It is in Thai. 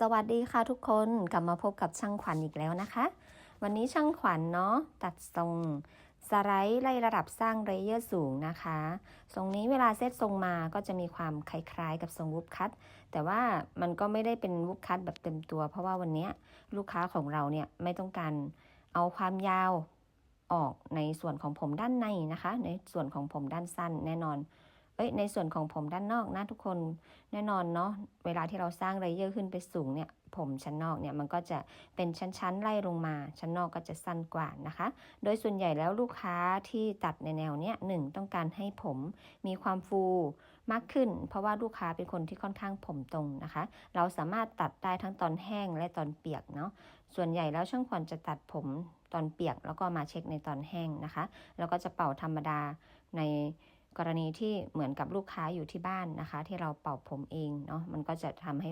สวัสดีค่ะทุกคนกลับมาพบกับช่างขวัญอีกแล้วนะคะ วันนี้ช่างขวัญเนาะตัดทรงสไลด์ไล่ระดับสร้างเรเยอร์สูงนะคะ ทรงนี้เวลาเซตทรงมาก็จะมีความคล้ายๆ กับทรงวูฟคัตแต่ว่ามันก็ไม่ได้เป็นวูฟคัตแบบเต็มตัว เพราะว่าวันนี้ลูกค้าของเราเนี่ยไม่ต้องการเอาความยาวออกในส่วนของผมด้านในนะคะ ในส่วนของผมด้านสั้นแน่นอน เอ้ยในส่วนของผมด้านนอกนะทุกคนแน่นอนเนาะเวลาที่เราสร้างเลเยอร์ขึ้นไปสูงเนี่ยผมชั้นนอกเนี่ยมันก็จะเป็นชั้นๆไล่ลงมา ชั้นนอกก็จะสั้นกว่านะคะ โดยส่วนใหญ่แล้วลูกค้าที่ตัดในแนวเนี้ยหนึ่งต้องการให้ผมมีความฟูมากขึ้น เพราะว่าลูกค้าเป็นคนที่ค่อนข้างผมตรงนะคะ เราสามารถตัดได้ทั้งตอนแห้งและตอนเปียกเนาะส่วนใหญ่แล้วช่างขวัญจะตัดผมตอนเปียกแล้วก็มาเช็คในตอนแห้งนะคะ แล้วก็จะเป่าธรรมดาใน กรณีที่เหมือนกับลูกค้าอยู่ที่บ้านนะคะ ที่เราเป่าผมเองเนาะมันก็จะทำให้